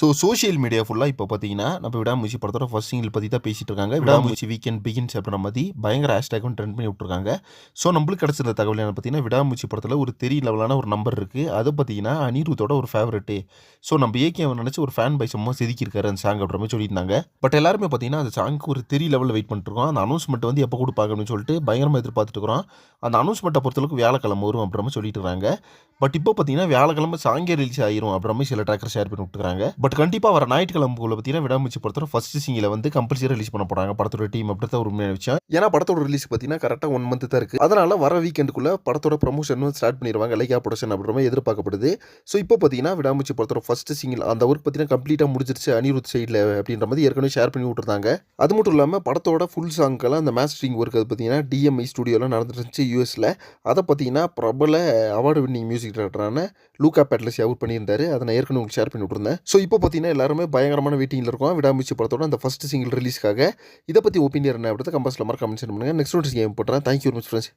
So social media ஃபுல்லாக இப்போ பார்த்தீங்கன்னா நம்ம விடாமுயற்சி படத்தோட ஃபர்ஸ்ட் சிங்கிள் பற்றி தான் பேசிட்டு இருக்காங்க. விடாமுயற்சி. வீக்கெண்ட் பிகின்ஸ் அப்படின்ற மாதிரி பயங்கர ஹேஷ்டேக்கும் ட்ரெண்ட் பண்ணி விட்டுருக்காங்க. ஸோ நம்மளுக்கு கிடச்சிருந்த தகவல் என்ன பார்த்தீங்கன்னா விடாமுயற்சி படத்தில் ஒரு தெரிய லெவலான ஒரு நம்பர் இருக்குது அது பார்த்தீங்கன்னா அனிருத்தோட ஒரு ஃபேவரெட்டு ஸோ நம்ம ஏகே அவன் நினச்சி ஒரு ஃபேன் பை சும்மா செதுக்கியிருக்காரு அந்த சாங் அப்படின்ற மாதிரி சொல்லியிருந்தாங்க. பட் எல்லாருமே பார்த்தீங்கன்னா அந்த சாங்க்கு ஒரு தெரிய லெவலில் வெயிட் பண்ணிட்டுருக்கோம். அந்த அனௌன்ஸ்மெண்ட் வந்து எப்போ கொடுப்பாங்க அப்படின்னு சொல்லிட்டு பயங்கரமாக எதிர்பார்த்துட்டு இருக்கிறோம். அந்த அனௌன்ஸ்மெண்ட்டை பொறுத்தளவுக்கு வியாழக்கிழமை வரும் அப்படின்ற மாதிரி சொல்லிட்டு இருக்காங்க. பட் இப்போ பார்த்தீங்கன்னா வியாழக்கிழமை சாங்கே ரிலீஸ் ஆயிரும் அப்படின்ற மாதிரி சில ட்ராக்கர் ஷேர் பண்ணி விட்டுருக்காங்க. பட் கண்டிப்பாக வர ஞாயிற்றுக்கிழமை போல பார்த்தீங்கன்னா விடாமுயற்சி படத்தோட ஃபர்ஸ்ட் சிங்கில் வந்து கம்பல்சரி ரிலீஸ் பண்ண போறாங்க. படத்தோட டீம் அப்படித்தான் ஒரு விஷயம். ஏன்னா படத்தோட ரிலீஸ் பார்த்தீங்கன்னா கரெக்டாக ஒன் மந்த் தான் இருக்குது அதனால வர வீக்கெண்டுக்குள்ள படத்தோட ப்ரமோஷன் ஸ்டார்ட் பண்ணிடுவாங்க லைகா ப்ரொடக்ஷன் அப்படின்ற மாதிரி எதிர்பார்க்கப்படுது. ஸோ இப்போ பார்த்தீங்கன்னா விடாமுயற்சி படத்தோட ஃபர்ஸ்ட் சிங்கில் அந்த ஒர்க் பார்த்தீங்கன்னா கம்ப்ளீட்டாக முடிஞ்சிருச்சு அனிருத் சைடில் அப்படின்ற மாதிரி ஏற்கனவே ஷேர் பண்ணி விட்டுருந்தாங்க. அது மட்டும் இல்லாமல் படத்தோட ஃபுல் சாங்கெல்லாம் அந்த மேஸ்டரிங் ஒர்க் அது பார்த்தீங்கன்னா டிஎம்ஐ ஸ்டுடியோலாம் நடந்துட்டு இருந்துச்சு யூஎஸில் அதை பார்த்தீங்கன்னா பிரபல அவார்டு வின்னிங் மியூசிக் டேரக்டரான லூக்கா பேட்லஸ் அவுட் பண்ணியிருந்தாரு. அதை நான் ஏற்கனவே உங்களுக்கு ஷேர் பண்ணி விட்டுருந்தேன். ஸோ இப்போ பார்த்தீங்கன்னா எல்லாருமே பயங்கரமான வெயிட்டிங்கில் இருக்கோம். விடாமிச்சு படத்தோட அந்த ஃபஸ்ட் சிங்கிள் ரிலீஸ்க்காக இதை பற்றி ஒப்பீனியர் என்ன அப்படி கம்பஸில் மறக்காம மென்ஷன் பண்ணுங்கள் நெக்ஸ்ட் நோட்டீஸ் கேம் போட்டுறேன். Thank you very much friends